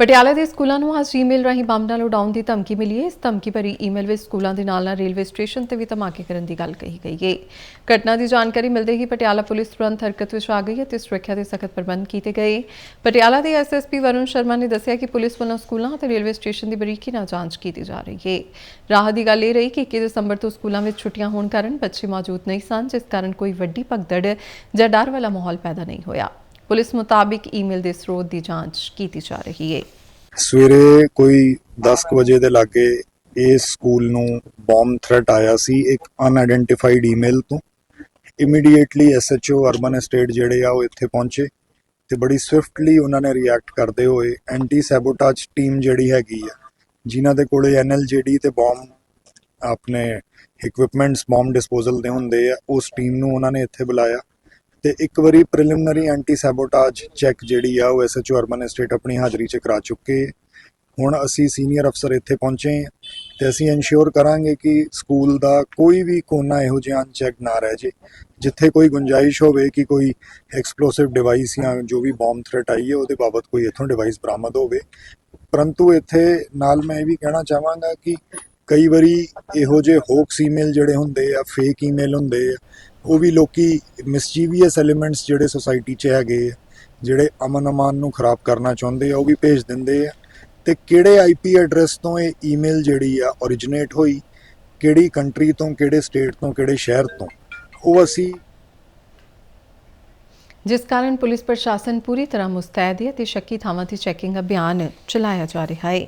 ਪਟਿਆਲਾ ਦੇ ਸਕੂਲਾਂ ਨੂੰ ਅੱਜ ਈਮੇਲ ਰਾਹੀਂ ਬੰਬ ਨਾਲ ਉਡਾਉਣ ਦੀ ਧਮਕੀ ਮਿਲੀ ਹੈ। ਇਸ ਧਮਕੀ ਭਰੀ ਈਮੇਲ ਵਿੱਚ ਸਕੂਲਾਂ ਦੇ ਨਾਲ ਨਾਲ ਰੇਲਵੇ ਸਟੇਸ਼ਨ ਤੇ ਵੀ ਧਮਾਕੇ ਕਰਨ ਦੀ ਗੱਲ ਕਹੀ ਗਈ ਹੈ। ਘਟਨਾ ਦੀ ਜਾਣਕਾਰੀ ਮਿਲਦੇ ਹੀ ਪਟਿਆਲਾ ਪੁਲਿਸ ਤੁਰੰਤ ਹਰਕਤ ਵਿੱਚ ਆ ਗਈ ਅਤੇ ਸੁਰੱਖਿਆ ਦੇ ਸਖਤ ਪ੍ਰਬੰਧ ਕੀਤੇ ਗਏ। ਪਟਿਆਲਾ ਦੇ ਐਸਐਸਪੀ ਵਰੁਣ ਸ਼ਰਮਾ ਨੇ ਦੱਸਿਆ ਕਿ ਪੁਲਿਸ ਵੱਲੋਂ ਸਕੂਲਾਂ ਅਤੇ ਰੇਲਵੇ ਸਟੇਸ਼ਨ ਦੀ ਬਰੀਕੀ ਨਾਲ ਜਾਂਚ ਕੀਤੀ ਜਾ ਰਹੀ ਹੈ। ਰਾਹ ਦੀ ਗੱਲ ਇਹ ਰਹੀ ਕਿ 21 ਦਸੰਬਰ ਤੋਂ ਸਕੂਲਾਂ ਵਿੱਚ ਛੁੱਟੀਆਂ ਹੋਣ ਕਾਰਨ ਬੱਚੇ ਮੌਜੂਦ ਨਹੀਂ ਸਨ, ਜਿਸ ਕਾਰਨ ਕੋਈ ਵੱਡੀ ਭਗਦੜ ਜਾਂ ਡਰ ਵਾਲਾ ਮਾਹੌਲ ਪੈਦਾ ਨਹੀਂ ਹੋਇਆ। ਪੁਲਿਸ ਮੁਤਾਬਿਕ ਈਮੇਲ ਦੇ ਸਰੋਤ ਦੀ ਜਾਂਚ ਕੀਤੀ ਜਾ ਰਹੀ ਹੈ। ਸਵੇਰੇ ਕੋਈ 10 ਕੁ ਵਜੇ ਦੇ ਲਾਗੇ ਇਸ ਸਕੂਲ ਨੂੰ ਬੰਬ ਥ੍ਰੈਟ ਆਇਆ ਸੀ ਇੱਕ ਅਨਆਇਡੈਂਟੀਫਾਈਡ ਈਮੇਲ ਤੋਂ। ਇਮੀਡੀਏਟਲੀ ਐਸਐਚਓ ਅਰਬਨ ਐਸਟੇਟ ਜਿਹੜੇ ਆ ਉਹ ਇੱਥੇ ਪਹੁੰਚੇ ਤੇ ਬੜੀ ਸਵਿਫਟਲੀ ਉਹਨਾਂ ਨੇ ਰਿਐਕਟ ਕਰਦੇ ਹੋਏ ਐਂਟੀ ਸੈਬੋਟੇਜ ਟੀਮ ਜਿਹੜੀ ਹੈਗੀ ਆ, ਜਿਨ੍ਹਾਂ ਦੇ ਕੋਲੇ ਐਨਐਲਜੀਡੀ ਤੇ ਬੰਬ ਆਪਣੇ ਇਕਵਿਪਮੈਂਟਸ ਬੰਬ ਡਿਸਪੋਜ਼ਲ ਦੇ ਹੁੰਦੇ ਆ, ਉਸ ਟੀਮ ਨੂੰ ਉਹਨਾਂ ਨੇ ਇੱਥੇ ਬੁਲਾਇਆ। ਤੇ ਇੱਕ ਵਾਰੀ ਪ੍ਰੀਲਿਮਿਨਰੀ ਐਂਟੀ ਸੈਬੋਟੇਜ ਚੈੱਕ ਜਿਹੜੀ ਆ, ਉਹ ਐਸਐਚਓ ਅਰਬਨ ਐਸਟੇਟ ਆਪਣੀ ਹਾਜ਼ਰੀ 'ਚ ਕਰਾ ਚੁੱਕੇ। ਹੁਣ ਅਸੀਂ ਸੀਨੀਅਰ ਅਫਸਰ ਇੱਥੇ ਪਹੁੰਚੇ ਹਾਂ ਤੇ ਅਸੀਂ ਇਨਸ਼ੋਰ ਕਰਾਂਗੇ ਕਿ ਸਕੂਲ ਦਾ ਕੋਈ ਵੀ ਕੋਨਾ ਇਹੋ ਜਿਹਾ ਅਨਚੈੱਕ ਨਾ ਰਹਿ ਜੇ, ਜਿੱਥੇ ਕੋਈ ਗੁੰਜਾਇਸ਼ ਹੋਵੇ ਕਿ ਕੋਈ ਐਕਸਪਲੋਸਿਵ ਡਿਵਾਈਸ ਜਾਂ ਜੋ ਵੀ ਬੰਬ ਥ੍ਰੈਟ ਆਈ ਹੈ, ਉਹਦੇ ਬਾਬਤ ਕੋਈ ਇਥੋਂ ਡਿਵਾਈਸ ਬਰਾਮਦ ਹੋਵੇ। ਪਰੰਤੂ ਇੱਥੇ ਨਾਲ ਮੈਂ ਇਹ ਵੀ ਕਹਿਣਾ ਚਾਹਾਂਗਾ ਕਿ ਕਈ ਵਾਰੀ ਇਹੋ ਜਿਹੇ ਹੋਕਸ ਈਮੇਲ ਜਿਹੜੇ ਹੁੰਦੇ ਆ ਫੇਕ ਈਮੇਲ ਹੁੰਦੇ ਆ ਉਹ ਵੀ ਲੋਕੀ ਮਿਸਚੀਵੀਅਸ ਐਲੀਮੈਂਟਸ ਜਿਹੜੇ ਸੋਸਾਇਟੀ 'ਚ ਹੈਗੇ ਜਿਹੜੇ ਅਮਨ ਅਮਾਨ ਨੂੰ ਖਰਾਬ ਕਰਨਾ ਚਾਹੁੰਦੇ ਆ, ਉਹ ਵੀ ਭੇਜ ਦਿੰਦੇ ਆ। ਤੇ ਕਿਹੜੇ ਆਈਪੀ ਐਡਰੈਸ ਤੋਂ ਇਹ ਈਮੇਲ ਜਿਹੜੀ ਆ originate ਹੋਈ, ਕਿਹੜੀ ਕੰਟਰੀ ਤੋਂ, ਕਿਹੜੇ ਸਟੇਟ ਤੋਂ, ਕਿਹੜੇ ਸ਼ਹਿਰ ਤੋਂ, ਉਹ ਅਸੀਂ ਜਿਸ ਕਾਰਨ ਪੁਲਿਸ ਪ੍ਰਸ਼ਾਸਨ ਪੂਰੀ ਤਰ੍ਹਾਂ ਮੁਸਤੈਦ ਹੈ ਤੇ ਸ਼ੱਕੀ ਥਾਵਾਂ ਤੇ ਚੈਕਿੰਗ ਅਭਿਆਨ ਚਲਾਇਆ ਜਾ ਰਿਹਾ ਹੈ।